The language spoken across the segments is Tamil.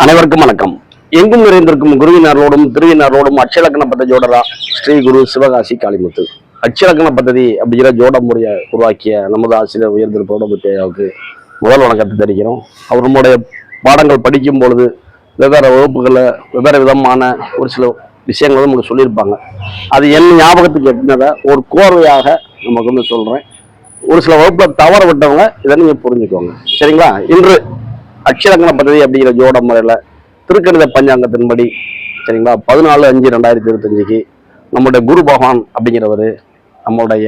அனைவருக்கும் வணக்கம். எங்கும் நிறைந்திருக்கும் குருவினாரோடும் திருவினாரோடும் அச்சலக்கண பத்த ஜோடரா ஸ்ரீ குரு சிவகாசி காளிமுத்து. அச்சலக்கண பத்ததி அப்படிங்கிற ஜோட முறையை உருவாக்கிய நமது ஆசிரியர் உயர்ந்திருப்போட தேயாவுக்கு முதல் வணக்கத்தை தெரிவிக்கிறோம். அவர் நம்முடைய பாடங்கள் படிக்கும் பொழுது வெவ்வேறு வகுப்புகளில் வெவ்வேறு விதமான ஒரு சில விஷயங்கள் நமக்கு சொல்லியிருப்பாங்க. அது என் ஞாபகத்துக்கு எட்டினதை ஒரு கோர்வையாக நமக்கு வந்து சொல்கிறேன் ஒரு சில வகுப்பில் தவற விட்டவங்க இதை நீங்கள் புரிஞ்சுக்கோங்க. சரிங்களா? இன்று அக்ஷரங்கண பதவி அப்படிங்கிற ஜோட முறையில் திருக்கணித பஞ்சாங்கத்தின்படி சரிங்களா? பதினாலு அஞ்சு ரெண்டாயிரத்தி இருபத்தஞ்சுக்கு நம்முடைய குரு பகவான் அப்படிங்கிறவர் நம்முடைய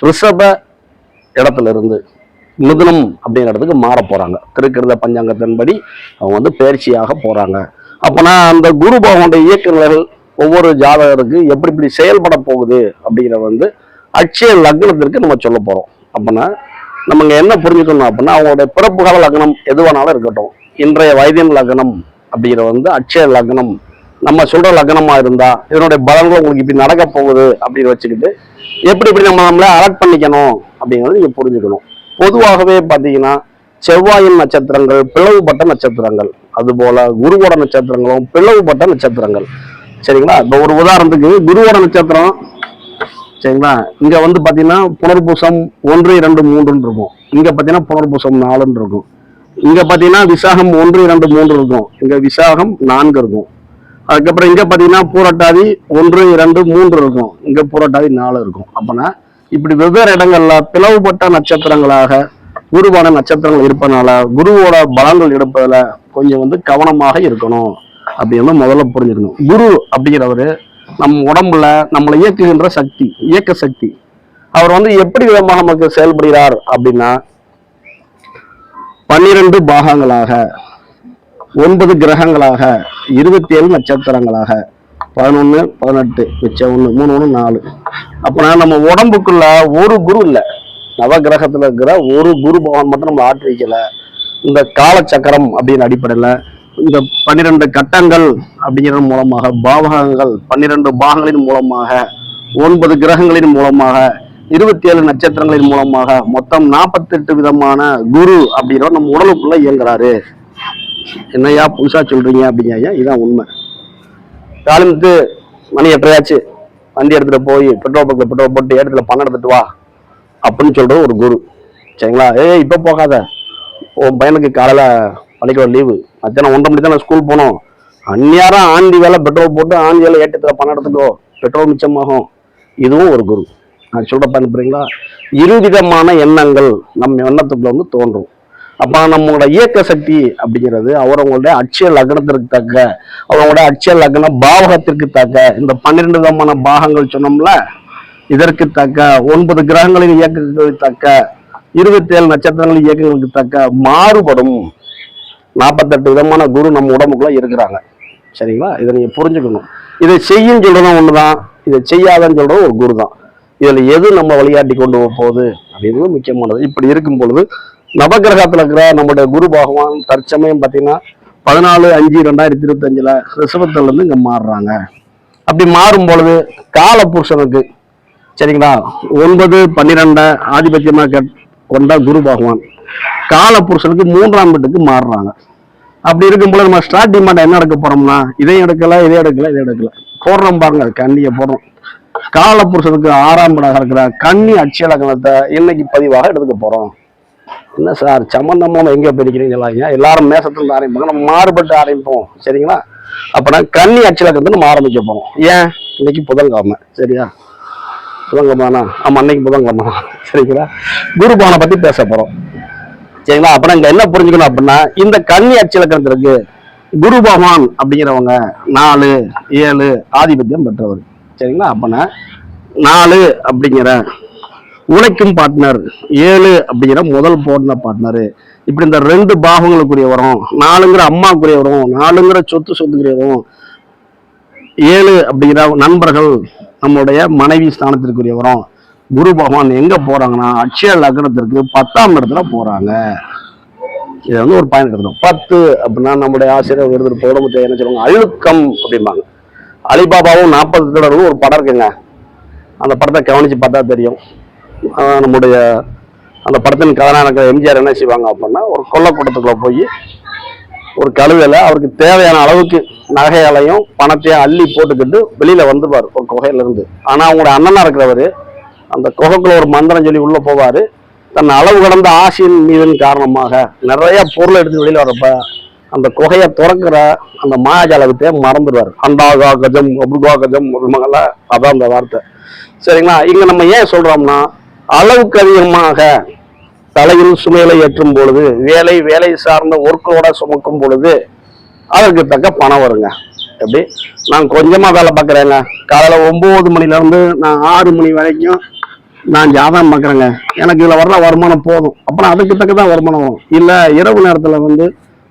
ரிஷப இடத்துல இருந்து மிதுனம் அப்படிங்கிற இடத்துக்கு மாற போகிறாங்க திருக்கிருத பஞ்சாங்கத்தின்படி அவங்க வந்து பயிற்சியாக போகிறாங்க அப்போனா அந்த குரு பகவானுடைய இயக்க ஒவ்வொரு ஜாதகருக்கு எப்படி இப்படி செயல்பட போகுது அப்படிங்கிற வந்து அட்சய லக்னத்திற்கு நம்ம சொல்ல போகிறோம் அப்படின்னா நம்ம என்ன புரிஞ்சுக்கணும் அப்படின்னா அவங்களுடைய பிறப்பு கால லக்னம் எதுவானாலும் இருக்கட்டும். இன்றைய வைத்தியன் லக்னம் அப்படிங்கிற வந்து அட்சய லக்னம். நம்ம சொல்ற லக்னமா இருந்தா இதனுடைய பலன்கள் உங்களுக்கு இப்படி நடக்க போகுது அப்படின்னு வச்சுக்கிட்டு எப்படி இப்படி நம்ம நம்மளை அலர்ட் பண்ணிக்கணும் அப்படிங்கிறது நீங்க புரிஞ்சுக்கணும். பொதுவாகவே பார்த்தீங்கன்னா செவ்வாயின் நட்சத்திரங்கள் பிளவுபட்ட நட்சத்திரங்கள். அதுபோல குருவோட நட்சத்திரங்களும் பிளவுபட்ட நட்சத்திரங்கள். சரிங்களா? இப்போ ஒரு உதாரணத்துக்கு குருவோட நட்சத்திரம் சரிங்களா? இங்க வந்து பாத்தீங்கன்னா புனர்பூசம் ஒன்று இரண்டு மூன்றுன்னு இருக்கும். இங்க பாத்தீங்கன்னா புனர்பூசம் நாலுன்னு இருக்கும். இங்க பாத்தீங்கன்னா விசாகம் ஒன்று இரண்டு மூன்று இருக்கும். இங்க விசாகம் நான்கு இருக்கும். அதுக்கப்புறம் இங்க பாத்தீங்கன்னா பூரட்டாதி ஒன்று இரண்டு மூன்று இருக்கும். இங்க பூரட்டாதி நாலு இருக்கும். அப்போனா இப்படி வெவ்வேறு இடங்கள்ல பிளவுபட்ட நட்சத்திரங்களாக குருவான நட்சத்திரங்கள் இருப்பதனால குருவோட பலங்கள் எடுப்பதுல கொஞ்சம் வந்து கவனமாக இருக்கணும் அப்படின்னு முதல்ல புரிஞ்சுக்கணும். குரு அப்படிங்கிறவரு நம் உடம்புல நம்மளை இயக்குகின்ற சக்தி இயக்க சக்தி. அவர் வந்து எப்படி விதமாக நமக்கு செயல்படுகிறார் அப்படின்னா பன்னிரண்டு பாகங்களாக ஒன்பது கிரகங்களாக இருபத்தி ஏழு நட்சத்திரங்களாக பதினொன்று பதினெட்டு மிச்சம் ஒன்று மூணு ஒன்று நாலு. அப்போனா நம்ம உடம்புக்குள்ள ஒரு குரு இல்லை. நவகிரகத்தில் இருக்கிற ஒரு குரு பகவான் மட்டும் நம்ம ஆட்டி வைக்கல. இந்த காலச்சக்கரம் அப்படின்னு அடிப்படையில் இந்த பன்னிரண்டு கட்டங்கள் அப்படிங்கிற மூலமாக பாவகங்கள் பன்னிரண்டு பாகங்களின் மூலமாக ஒன்பது கிரகங்களின் மூலமாக இருபத்தி ஏழு நட்சத்திரங்களின் மூலமாக மொத்தம் நாற்பத்தெட்டு விதமான குரு அப்படிங்கிற நம்ம உடலுக்குள்ள இயங்குறாரு. என்னையா புதுசா சொல்றீங்க அப்படிங்க ஐயா? இதான் உண்மை. காலத்துக்கு மணி எட்டரையாச்சு. வண்டி எடுத்துட்டு போய் பெட்ரோல் பங்கில் பெட்ரோல் போட்டு இடத்துல பணம் எடுத்துட்டு வா அப்படின்னு சொல்றது ஒரு குரு. சரிங்களா? ஏய் இப்போ போகாத. உன் பையனுக்கு காலையில் பள்ளிக்கூடம் லீவு மத்தியானம் ஒன்றரை மணி தான் ஸ்கூல் போனோம். அந்நியாரம் ஆண்டி வேலை பெட்ரோல் போட்டு ஆண்டி வேலை ஏற்றத்தில் பணம் எடுத்துக்கோ. பெட்ரோல் மிச்சமாகும். இதுவும் ஒரு குரு. நான் சொல்ற பயன்படுறீங்களா இருவிதமான எண்ணங்கள் நம்ம எண்ணத்துக்குள்ள வந்து தோன்றும். அப்போ நம்மளோட இயக்க சக்தி அப்படிங்கிறது அவரவங்களுடைய அட்சிய லக்னத்திற்கு தக்க அவங்களோட அட்சிய லக்ன பாவகத்திற்கு தக்க இந்த பன்னிரெண்டு விதமான பாகங்கள் சொன்னோம்ல இதற்கு தக்க ஒன்பது கிரகங்களின் இயக்கங்களுக்கு தக்க இருபத்தி ஏழு நட்சத்திரங்களின் இயக்கங்களுக்கு தக்க மாறுபடும் நாற்பத்தெட்டு விதமான குரு நம்ம உடம்புக்குள்ள இருக்கிறாங்க. சரிங்களா? இதை நீங்க புரிஞ்சுக்கணும். இதை செய்யும் சொல்றதும் ஒண்ணுதான். இதை செய்யாதன்னு சொல்றது ஒரு குரு தான் இதுல எது நம்ம வழிகாட்டி கொண்டு போக போகுது? அப்படின்றது முக்கியமானது. இப்படி இருக்கும் பொழுது நவகிரகத்துல இருக்கிற நம்முடைய குரு பகவான் தற்சமயம் பார்த்தீங்கன்னா பதினாலு அஞ்சு ரெண்டாயிரத்தி இருபத்தஞ்சில் ரிஷபத்துல இருந்து இங்க மாறுறாங்க. அப்படி மாறும் பொழுது கால புருஷனுக்கு சரிங்களா? ஒன்பது பன்னிரெண்ட ஆதிபத்தியமாக கெட்- கொண்ட குரு பகவான். கால புருஷனுக்கு மூன்றாம் வீட்டுக்கு மாறுறாங்க. அப்படி இருக்கும்போது நம்ம ஸ்டார்ட் டிமாண்ட் என்ன எடுக்க போறோம்னா இதையும் எடுக்கல இதை எடுக்கல இதை எடுக்கல. போடுறோம் பாருங்க கண்ணியை போடுறோம். கால புருஷனுக்கு ஆறாம் வீடாக இருக்கிற கன்னி அட்சயலக்கணத்தை இன்னைக்கு பதிவாக எடுத்துக்க போறோம். என்ன சார் சம்பந்தமான எங்கே போயிருக்கிறீங்க ஏன் எல்லாரும் மேசத்துல ஆரம்பிப்போம் ஆரம்பிப்பாங்க நம்ம மாறுபட்டு ஆரம்பிப்போம் சரிங்களா? அப்பனா கன்னி அட்சயலக்கணத்தை நம்ம ஆரம்பிக்க போறோம். ஏன்? இன்னைக்கு புதன்கிழமை சரியா? புதன்கிழமைனா? ஆமா அன்னைக்கு புதன்கிழமை சரிங்களா? குருபானை பத்தி பேச போறோம். சரிங்களா? அப்புறம் இங்க என்ன புரிஞ்சுக்கணும் அப்படின்னா இந்த கன்னி அச்சலக்கணத்திற்கு குரு பகவான் அப்படிங்கிறவங்க நாலு ஏழு ஆதிபத்தியம் பெற்றவர். சரிங்களா? அப்பனா நாலு அப்படிங்கிற உழைக்கும் பார்ட்னர் ஏழு அப்படிங்கிற முதல் போடின பார்ட்னரு இப்படி இந்த ரெண்டு பாகங்களுக்குரிய வரும் நாலுங்கிற அம்மாக்குரிய வரும் நாலுங்கிற சொத்து சொத்துக்குரிய வரும் ஏழு அப்படிங்கிற நண்பர்கள் நம்முடைய மனைவி ஸ்தானத்திற்குரிய வரும் குரு பகவான் எங்க போறாங்கன்னா அட்சய லக்னத்திற்கு பத்தாம் இடத்துல போறாங்க. இது வந்து ஒரு பயன் எடுத்துடும் பத்து அப்படின்னா நம்முடைய ஆசிரியர் விருது பௌடமுத்தை என்ன சொல்லுவாங்க? அழுக்கம் அப்படிம்பாங்க. அலிபாபாவும் நாற்பது தொடர்பு ஒரு படம் இருக்குங்க. அந்த படத்தை கவனிச்சு பார்த்தா தெரியும். நம்முடைய அந்த படத்தின் கதாநாயகர் எம்ஜிஆர் என்ன செய்வாங்க அப்படின்னா ஒரு கொல்லக்கூட்டத்துக்குள்ள போய் ஒரு கழுவையில் அவருக்கு தேவையான அளவுக்கு நகையாலையும் பணத்தையும் அள்ளி போட்டுக்கிட்டு வெளியில் வந்துடுவார் ஒரு குகையிலேருந்து. ஆனால் அவங்களோட அண்ணனா இருக்கிறவர் அந்த குகைக்குள்ள ஒரு மந்திரம் சொல்லி உள்ள போவாரு. தன் அளவு கடந்த ஆசையின் மீதின் காரணமாக நிறைய பொருளை எடுத்து வெளியில வரப்ப அந்த குகையை திறக்கிற அந்த மாயாஜாலகத்தையே மறந்துடுவார். அண்டாகா கஜம் அபுகா கஜம் ஒரு மகள அதான் அந்த வார்த்தை. சரிங்களா? இங்க நம்ம ஏன் சொல்றோம்னா அளவுக்கு அதிகமாக தலையில் சுமைகளை ஏற்றும் பொழுது வேலை வேலை சார்ந்த ஒர்க்கோட சுமக்கும் பொழுது அதற்கு தக்க பணம் வருங்க. எப்படி? நான் கொஞ்சமா வேலை பார்க்குறேங்க. காலையில் ஒம்பது மணிலேருந்து நான் ஆறு மணி வரைக்கும் நான் ஜாதகம் பார்க்குறேங்க. எனக்கு இதில் வர்ற வருமானம் போதும். அப்புறம் அதுக்கு தக்க தான் வருமானம் வரும். இல்லை இரவு நேரத்தில் வந்து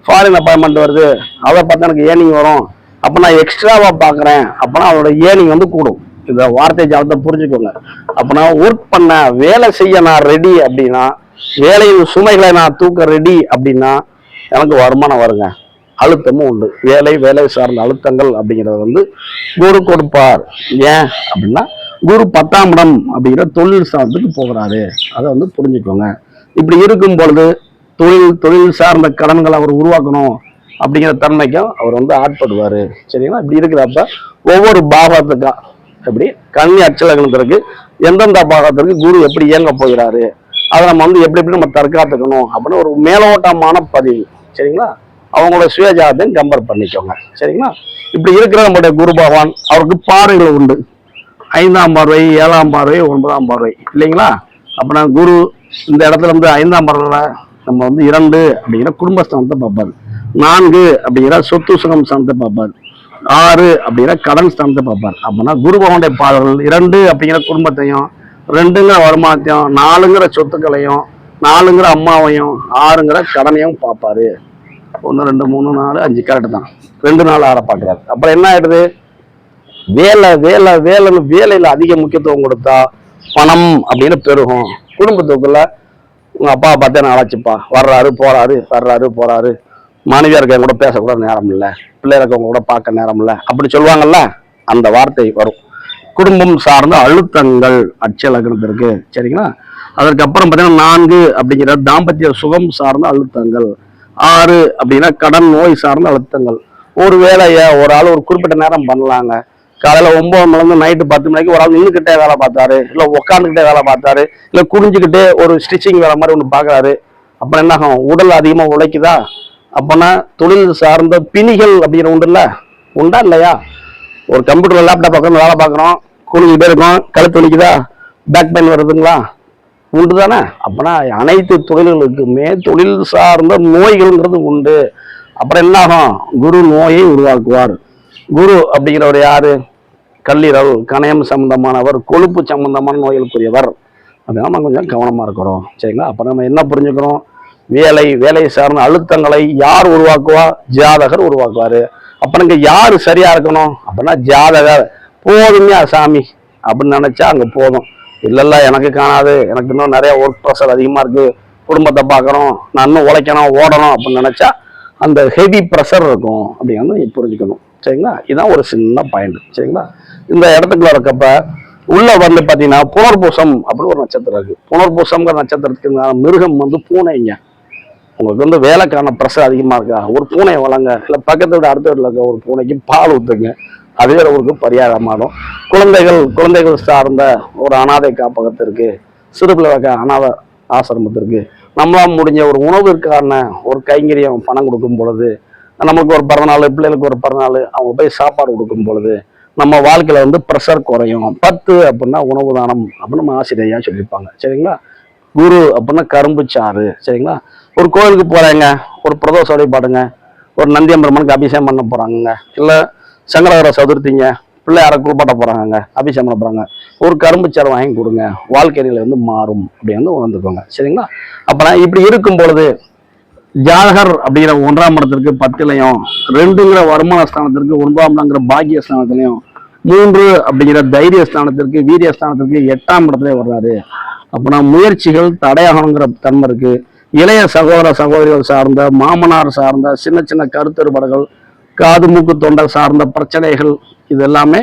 ஃபாரின் அப்பாயின்மெண்ட் வருது. அதை பார்த்தா எனக்கு ஏர்னிங் வரும். அப்போ நான் எக்ஸ்ட்ராவாக பார்க்குறேன். அப்போனா அவரோட ஏர்னிங் வந்து கூடும். இந்த வார்த்தை ஜாதத்தை புரிஞ்சுக்கோங்க. அப்போனா ஒர்க் பண்ண வேலை செய்ய நான் ரெடி அப்படின்னா வேலையின் சுமைகளை நான் தூக்க ரெடி அப்படின்னா எனக்கு வருமானம் வருங்க. அழுத்தமும் உண்டு. வேலை வேலை சார்ந்த அழுத்தங்கள் அப்படிங்கிறது வந்து குரு கொடுப்பார். ஏன் அப்படின்னா குரு பத்தாம் இடம் அப்படிங்கிற தொழில் சார்ந்துக்கு போகிறாரு. அதை வந்து புரிஞ்சுக்கோங்க. இப்படி இருக்கும் பொழுது தொழில் தொழில் சார்ந்த கடன்களை அவர் உருவாக்கணும் அப்படிங்கிற தன்மைக்கும் அவர் வந்து ஆட்படுவார். சரிங்களா? இப்படி இருக்கிறப்ப ஒவ்வொரு பாகத்துக்கும் எப்படி கன்னி அச்சலகணத்திற்கு எந்தெந்த பாகத்திற்கு குரு எப்படி இயங்க போகிறாரு? அதை நம்ம வந்து எப்படி எப்படி நம்ம தற்காத்துக்கணும் அப்படின்னு ஒரு மேலோட்டமான பதிவு. சரிங்களா? அவங்களோட சுயஜாதத்தையும் கம்பேர் பண்ணிக்கோங்க. சரிங்களா? இப்படி இருக்கிற நம்முடைய குரு பகவான் அவருக்கு பாறைகள் உண்டு. ஐந்தாம் பார்வை ஏழாம் பார்வை ஒன்பதாம் பார்வை. இல்லைங்களா? அப்போ குரு இந்த இடத்துல இருந்து ஐந்தாம் பார்வையில நம்ம வந்து இரண்டு அப்படிங்கிற குடும்பஸ்தானத்தை பார்ப்பார். நான்கு அப்படிங்கிற சொத்து சுகம் ஸ்தானத்தை பார்ப்பார். ஆறு அப்படிங்கிற கடன் ஸ்தானத்தை பார்ப்பார். அப்படின்னா குரு பகவானுடைய பாடல்கள் இரண்டு அப்படிங்கிற குடும்பத்தையும் ரெண்டுங்கிற வருமானத்தையும் நாலுங்கிற சொத்துக்களையும் நாலுங்கிற அம்மாவையும் ஆறுங்கிற கடனையும் பார்ப்பாரு. ஒன்று ரெண்டு மூணு நாலு அஞ்சு கரெக்டு தான். ரெண்டு நாள் ஆற பார்க்குறாரு. அப்புறம் என்ன ஆயிடுது? வேலை வேலை வேலைன்னு வேலையில் அதிக முக்கியத்துவம் கொடுத்தா பணம் அப்படின்னு பெருகும். குடும்பத்துக்குள்ள உங்க அப்பா பார்த்தே நான் அழைச்சிப்பா? வர்றாரு போறாரு வர்றாரு போறாரு. மனைவியா இருக்கவங்க கூட பேசக்கூட நேரம் இல்லை. பிள்ளை இருக்கவங்க கூட பார்க்க நேரம் இல்லை. அப்படி சொல்லுவாங்கல்ல அந்த வார்த்தை வரும். குடும்பம் சார்ந்த அழுத்தங்கள் அச்சலகணத்திற்கு சரிங்களா? அதற்கப்புறம் பார்த்தீங்கன்னா நான்கு அப்படிங்கிற தாம்பத்திய சுகம் சார்ந்த அழுத்தங்கள். ஆறு அப்படின்னா கடன் நோய் சார்ந்த அழுத்தங்கள். ஒரு வேலையை ஒரு ஆள் ஒரு குறிப்பிட்ட நேரம் பண்ணலாங்க. காலையில ஒன்பது மணிலேருந்து நைட்டு பத்து மணிக்கு ஒரு ஆள் நின்றுக்கிட்டே வேலை பார்த்தாரு. இல்லை உட்காந்துக்கிட்டே வேலை பார்த்தாரு. இல்லை குனிஞ்சுக்கிட்டே ஒரு ஸ்டிச்சிங் வேலை மாதிரி ஒன்று பார்க்குறாரு. அப்புறம் என்ன ஆகும்? உடல் அதிகமாக உழைக்குதா? அப்போனா தொழில் சார்ந்த பிணிகள் அப்படிங்கிற உண்டு இல்லை? உண்டா இல்லையா? ஒரு கம்ப்யூட்டர் லேப்டாப் உட்காந்து வேலை பார்க்குறோம். குனிஞ்சுக்கிட்டே இருக்கோம். கழுத்து வலிக்குதா? பேக் பெயின் வருதுங்களா? உண்டு தானே? அப்போனா அனைத்து தொழில்களுக்குமே தொழில் சார்ந்த நோய்கள்ங்கிறது உண்டு. அப்புறம் என்ன ஆகும்? குரு நோயை உருவாக்குவார். குரு அப்படிங்கிறவர் யாரு? கல்லீரல் கணையம் சம்பந்தமானவர் கொழுப்பு சம்பந்தமான நோய்களுக்குரியவர். அப்படின்னா நம்ம கொஞ்சம் கவனமாக இருக்கிறோம் சரிங்களா? அப்போ நம்ம என்ன புரிஞ்சுக்கிறோம்? வேலை வேலை சார்ந்த அழுத்தங்களை யார் உருவாக்குவா? ஜாதகர் உருவாக்குவார். அப்போ நீங்க யார் சரியாக இருக்கணும்? அப்படின்னா ஜாதகர். போதுமே சாமி. அப்படின்னு நினச்சா அங்கே போதும். இல்லைல்ல எனக்கு காணாது. எனக்கு இன்னும் நிறைய ஒர்க் ப்ரெஷர் அதிகமாக இருக்குது குடும்பத்தை பார்க்கணும். நான் இன்னும் உழைக்கணும் ஓடணும் அப்படின்னு நினச்சா அந்த ஹெவி ப்ரெஷர் இருக்கும். அப்படிங்கிறது நீ புரிஞ்சுக்கணும். சரிங்களா? இதுதான் ஒரு சின்ன பாயிண்ட் சரிங்களா? இந்த இடத்துக்குள்ள இருக்கப்ப உள்ள வந்து பாத்தீங்கன்னா புனர்பூசம் அப்படின்னு ஒரு நட்சத்திரம் இருக்கு. புனர்பூசம்ங்கிற நட்சத்திரத்துக்கு மிருகம் வந்து பூனைங்க. உங்களுக்கு வந்து வேலைக்கான ப்ரெஷர் அதிகமா இருக்கா? ஒரு பூனையை வளங்க. இல்லை பக்கத்து வீடு அடுத்த வீட்டில் இருக்க ஒரு பூனைக்கு பால் ஊத்துங்க. அதுவே உங்களுக்கு பரிகாரமாகும் குழந்தைகள் குழந்தைகள் சார்ந்த ஒரு அனாதை காப்பகத்திற்கு சிறுபிள்ளை வகை அனாதை ஆசிரமத்திற்கு நம்மளால் முடிஞ்ச ஒரு உணவிற்கான ஒரு கைங்கரியம் பணம் கொடுக்கும் பொழுது நமக்கு ஒரு பிறந்தநாள் பிள்ளைகளுக்கு ஒரு பிறந்தநாள் அவங்க போய் சாப்பாடு கொடுக்கும் பொழுது நம்ம வாழ்க்கையில வந்து ப்ரெஷர் குறையும். பத்து அப்படின்னா உணவு தானம் அப்படின்னு நம்ம ஆசிரியையா சொல்லியிருப்பாங்க. சரிங்களா? குரு அப்படின்னா கரும்பு சாறு. சரிங்களா? ஒரு கோயிலுக்கு போறாங்க. ஒரு பிரதோஷ வழிபாடுங்க. ஒரு நந்தியம்பெருமனுக்கு அபிஷேகம் பண்ண போறாங்க இல்லை சங்கரகர சதுர்த்திங்க. பிள்ளையார குளிப்பாட்ட போறாங்க அபிஷேகம் பண்ண போறாங்க. ஒரு கரும்பு சாறு வாங்கி கொடுங்க. வாழ்க்கை நிலை வந்து மாறும் அப்படின்னு உணர்ந்துக்கோங்க. சரிங்களா? அப்புறம் இப்படி இருக்கும் பொழுது ஜாதகர் அப்படிங்கிற ஒன்றாம் இடத்திற்கு பத்திலையும் ரெண்டுங்கிற வருமான ஸ்தானத்திற்கு ஒன்பதாம் இடங்கிற பாக்கிய ஸ்தானத்திலையும் மூன்று அப்படிங்கிற தைரிய ஸ்தானத்திற்கு வீரிய ஸ்தானத்திற்கு எட்டாம் இடத்துல வர்றாரு. அப்படின்னா முயற்சிகள் தடையாகணுங்கிற தன்மை இருக்கு. இளைய சகோதர சகோதரிகள் சார்ந்த மாமனார் சார்ந்த சின்ன சின்ன கருத்தறுபாடுகள் காது மூக்கு தொண்டை சார்ந்த பிரச்சனைகள் இது எல்லாமே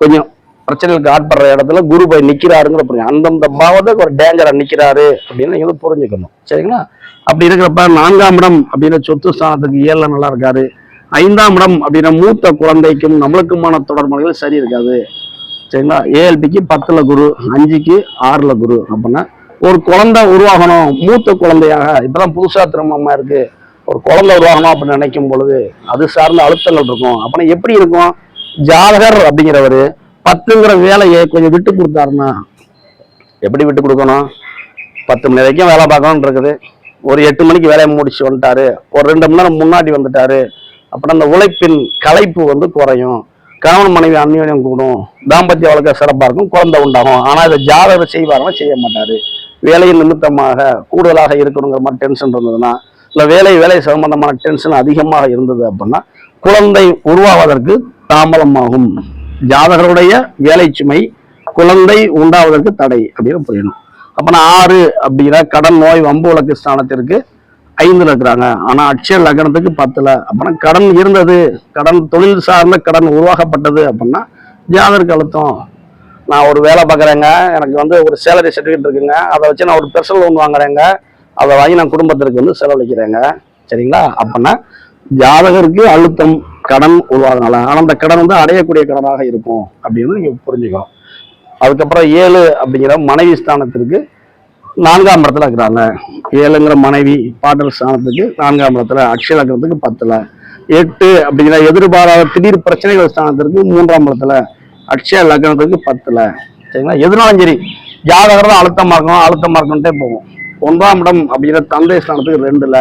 கொஞ்சம் பிரச்சனைகளுக்கு ஆட்படுற இடத்துல குரு போய் நிக்கிறாருங்கிற புரியும். அந்தந்த பாவத்துக்கு ஒரு டேஞ்சரா நிக்கிறாரு அப்படின்னு நீங்க புரிஞ்சுக்கணும். சரிங்களா? அப்படி இருக்கிறப்ப நான்காம் இடம் அப்படின்னு சொத்து ஸ்தானத்துக்கு ஏழுல நல்லா இருக்காரு. ஐந்தாம் இடம் அப்படின்னா மூத்த குழந்தைக்கும் நம்மளுக்குமான தொடர்புகள் சரி இருக்காது. சரிங்களா? ஏஎல்பிக்கு பத்துல குரு அஞ்சுக்கு ஆறுல குரு அப்படின்னா ஒரு குழந்தை உருவாகணும் மூத்த குழந்தையாக இப்பதான் புதுசா திருமணமா இருக்கு. ஒரு குழந்தை உருவாகணும் அப்படின்னு நினைக்கும் பொழுது அது சார்ந்த அழுத்தங்கள் இருக்கும். அப்படின்னா எப்படி இருக்கும்? ஜாதகர் அப்படிங்கிறவரு பத்துங்கிற வேலையை கொஞ்சம் விட்டு கொடுத்தாருன்னா எப்படி விட்டு கொடுக்கணும்? பத்து மணி வரைக்கும் வேலை பார்க்கணும்னு இருக்குது. ஒரு எட்டு மணிக்கு வேலையை முடிச்சு வந்துட்டாரு. ஒரு ரெண்டு மணி நேரம் முன்னாடி வந்துட்டாரு. அப்புறம் அந்த உழைப்பின் களைப்பு வந்து குறையும். கணவன் மனைவி அந்யோன்யம் கூடும். தாம்பத்திய வழக்க சிறப்பாக இருக்கும். குழந்தை உண்டாகும். ஆனால் இதை ஜாதகர் செய்வாருன்னா செய்ய மாட்டார். வேலையின் நிமித்தமாக கூடுதலாக இருக்கணுங்கிற மாதிரி டென்ஷன் இருந்ததுன்னா இல்லை வேலை வேலை சம்பந்தமான டென்ஷன் அதிகமாக இருந்தது அப்படின்னா குழந்தை உருவாவதற்கு தாமதமாகும். ஜாதகருடைய வேலை சுமை குழந்தை உண்டாவதற்கு தடை அப்படின்னு புரியணும். அப்போனா நான் ஆறு அப்படிங்கிற கடன் நோய் வம்பு வழக்கு ஸ்தானத்திற்கு ஐந்துல இருக்கிறாங்க. ஆனா அட்சய லக்னத்துக்கு பத்துல. அப்படின்னா கடன் இருந்தது. கடன் தொழில் சார்ந்த கடன் உருவாக்கப்பட்டது அப்படின்னா ஜாதகருக்கு அழுத்தம். நான் ஒரு வேலை பார்க்குறேங்க. எனக்கு வந்து ஒரு சேலரி சர்டிஃபிகேட் இருக்குங்க. அதை வச்சு நான் ஒரு பெர்சனல் லோன் வாங்குறேங்க. அதை வாங்கி நான் குடும்பத்திற்கு வந்து செலவழிக்கிறேங்க. சரிங்களா? அப்படின்னா ஜாதகருக்கு அழுத்தம் கடன் உருவாதனால ஆனால் அந்த கடன் வந்து அடையக்கூடிய கடனாக இருக்கும் அப்படின்னு நீங்க புரிஞ்சுக்கணும். அதுக்கப்புறம் ஏழு அப்படிங்கிற மனைவி ஸ்தானத்திற்கு நான்காம் இடத்துல இருக்கிறாங்க. ஏழுங்கிற மனைவி பாடல் ஸ்தானத்துக்கு நான்காம் இடத்துல அக்ஷய லக்னத்துக்கு பத்துல. எட்டு அப்படிங்கிற எதிர்பாராத திடீர் பிரச்சனைகள் ஸ்தானத்திற்கு மூன்றாம் இடத்துல அக்ஷய லக்னத்துக்கு பத்துல. சரிங்களா? எதுனாலும் சரி ஜாதகர் தான் அழுத்தமா இருக்கணும் அழுத்தமா இருக்கும்ட்டே போகும். ஒன்றாம் இடம் அப்படிங்கிற தந்தை ஸ்தானத்துக்கு ரெண்டுல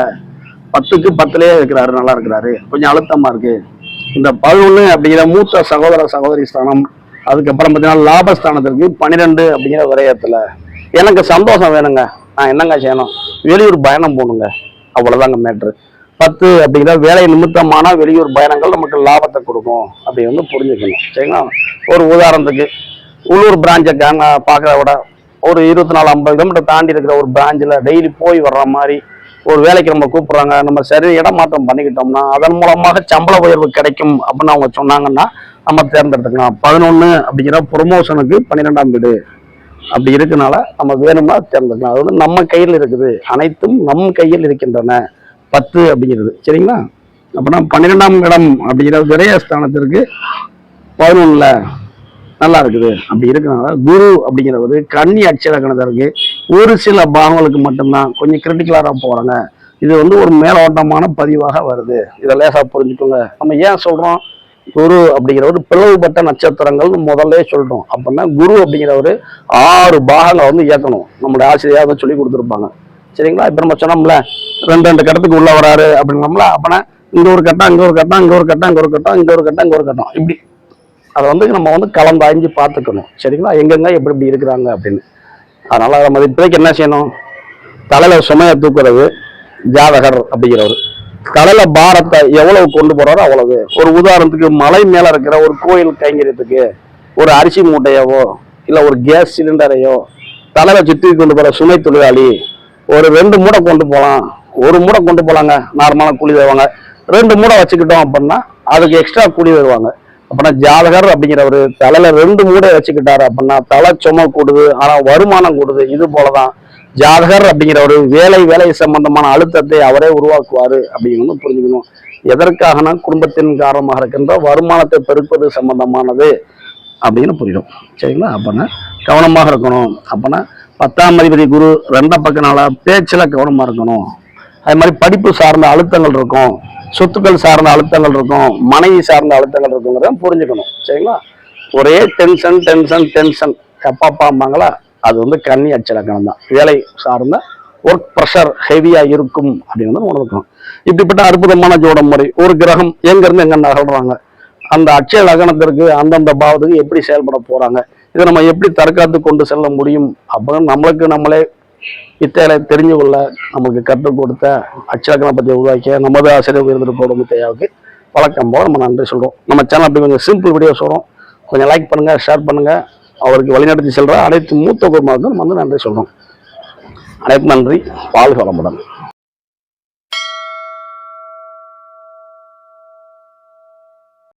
பத்துக்கு பத்துலயே இருக்கிறாரு நல்லா இருக்கிறாரு. கொஞ்சம் அழுத்தமா இருக்கு. இந்த பதினொன்று அப்படிங்கிற மூத்த சகோதர சகோதரி ஸ்தானம் அதுக்கப்புறம் பார்த்தீங்கன்னா லாபஸ்தானத்திற்கு பன்னிரெண்டு அப்படிங்கிற விரயத்துல. எனக்கு சந்தோஷம் வேணுங்க. நான் என்னங்க செய்யணும்? வெளியூர் பயணம் போகணுங்க. அவ்வளவுதாங்க மேட்ரு பத்து அப்படிங்கிற வேலை நிமித்தமான வெளியூர் பயணங்கள் நமக்கு லாபத்தை கொடுக்கும். அப்படி வந்து புரிஞ்சுக்கணும். சரிங்களா? ஒரு உதாரணத்துக்கு உள்ளூர் பிரான்ச்சை காங்க பார்க்குற விட ஒரு இருபத்தி நாலு ஐம்பது கிலோமீட்டர் தாண்டி இருக்கிற ஒரு பிரான்ச்சில் டெய்லி போய் வர்ற மாதிரி ஒரு வேலைக்கு நம்ம கூப்பிட்றாங்க. நம்ம சரி இடமாற்றம் பண்ணிக்கிட்டோம்னா அதன் மூலமாக சம்பள உயர்வு கிடைக்கும் அப்படின்னு அவங்க சொன்னாங்கன்னா நம்ம தேர்ந்தெடுத்துக்கலாம். பதினொன்று அப்படிங்கிற ப்ரொமோஷனுக்கு பன்னிரெண்டாம் வீடு. அப்படி இருக்கனால நம்ம வேணும்னா தேர்ந்தெடுக்கலாம். அது வந்து நம்ம கையில் இருக்குது. அனைத்தும் நம் கையில் இருக்கின்றன. பத்து அப்படிங்கிறது. சரிங்களா? அப்படின்னா பன்னிரெண்டாம் இடம் அப்படிங்கிற விரயஸ்தானத்திற்கு பதினொன்றில் நல்லா இருக்குது. அப்படி இருக்கிறனால குரு அப்படிங்கிறவர் கன்னி அட்சரகணத்திற்கு ஒரு சில பாகங்களுக்கு மட்டும்தான் கொஞ்சம் கிரிட்டிக்கலாக போகிறாங்க இது வந்து ஒரு மேலோட்டமான பதிவாக வருது. இதை லேசாக புரிஞ்சுக்கோங்க. நம்ம ஏன் சொல்கிறோம் குரு அப்படிங்கிறவர் பிளவுபட்ட நட்சத்திரங்கள் முதல்ல சொல்லிட்டோம் அப்படின்னா குரு அப்படிங்கிறவர் ஆறு பாகங்களை வந்து இயக்கணும். நம்மளுடைய ஆசிரியர் அதை சொல்லி கொடுத்துருப்பாங்க. சரிங்களா? இப்போ நம்ம சொன்னோம்ல ரெண்டு ரெண்டு கட்டத்துக்கு உள்ள வராரு அப்படின்னோம்ல அப்படின்னா இங்க ஒரு கட்டம் இங்க ஒரு கட்டம் இங்க ஒரு கட்டம் இங்க ஒரு கட்டம் இங்க ஒரு கட்டம் இங்க ஒரு கட்டம். இப்படி. அதை வந்து நம்ம வந்து கலந்தாய்ஞ்சு பார்த்துக்கணும். சரிங்களா? எங்கெங்க எப்படி இப்படி இருக்கிறாங்க அப்படின்னு. அதனால நம்ம இப்போதைக்கு என்ன செய்யணும்? தலையில சுமையை தூக்குறது ஜாதகர் அப்படிங்கிறவர். கடலை பாரத்தை எவ்வளவு கொண்டு போறாரோ அவ்வளவு. ஒரு உதாரணத்துக்கு மலை மேல இருக்கிற ஒரு கோயில் கைங்கரியத்துக்கு ஒரு அரிசி மூட்டையவோ இல்ல ஒரு கேஸ் சிலிண்டரையோ தலையில சுற்றி கொண்டு போற சுமை தொழிலாளி ஒரு ரெண்டு மூடை கொண்டு போகலாம் ஒரு மூடை கொண்டு போலாங்க நார்மலாக கூலி தருவாங்க. ரெண்டு மூடை வச்சுக்கிட்டோம் அப்படின்னா அதுக்கு எக்ஸ்ட்ரா கூலி தருவாங்க. அப்படின்னா ஜாதகர் அப்படிங்கிறவர் தலையில ரெண்டு மூடை வச்சுக்கிட்டாரு அப்படின்னா தலை சுமை கூடுது ஆனா வருமானம் கூடுது இது போலதான். ஜாதகர் அப்படிங்கிறவர் வேலை வேலை சம்பந்தமான அழுத்தத்தை அவரே உருவாக்குவாரு அப்படிங்கிறது புரிஞ்சுக்கணும். எதற்காகனா குடும்பத்தின் காரணமாக இருக்கின்ற வருமானத்தை பெருப்பது சம்பந்தமானது அப்படின்னு புரியும். சரிங்களா? அப்பனா கவனமாக இருக்கணும். அப்பனா பத்தாம் அதிபதி குரு ரெண்ட பக்கனால பேச்சில் கவனமாக இருக்கணும். அது மாதிரி படிப்பு சார்ந்த அழுத்தங்கள் இருக்கும். சொத்துக்கள் சார்ந்த அழுத்தங்கள் இருக்கும். மனைவி சார்ந்த அழுத்தங்கள் இருக்குங்கிறத புரிஞ்சுக்கணும். சரிங்களா? ஒரே டென்ஷன் டென்ஷன் டென்ஷன் எப்பாப்பாம்பாங்களா அது வந்து கன்னி அச்சலக்கணம் தான். வேலை சார்ந்த ஒர்க் ப்ரெஷர் ஹெவியா இருக்கும் அப்படின்னு உணர்ந்துக்கணும் இப்படிப்பட்ட அற்புதமான ஜோட முறை ஒரு கிரகம் எங்கேருந்து எங்க நகர்றாங்க? அந்த அட்சய லக்னத்திற்கு அந்தந்த பாவத்துக்கு எப்படி செயல்பட போறாங்க? இதை நம்ம எப்படி தற்காத்து கொண்டு செல்ல முடியும்? அப்படின்னு நம்மளுக்கு நம்மளே வித்தைகளை தெரிஞ்சு கொள்ள நமக்கு கற்றுக் கொடுத்த அச்சலக்கணம் பற்றி உருவாக்கிய நமது ஆசிரியர் உயர்ந்து போடும் தேவைக்கு வழக்கம் போல நம்ம நன்றி சொல்றோம். நம்ம சேனல் அப்படி கொஞ்சம் சிம்பிள் வீடியோ சொல்றோம். கொஞ்சம் லைக் பண்ணுங்க ஷேர் பண்ணுங்க. அவருக்கு வழிநடத்தி செல்ற அனைத்து மூத்த குடும்பங்களுக்கும் நம்ம வந்து நன்றி சொல்றோம் அனைத்து நன்றி. வாழ்க வளமுடன்.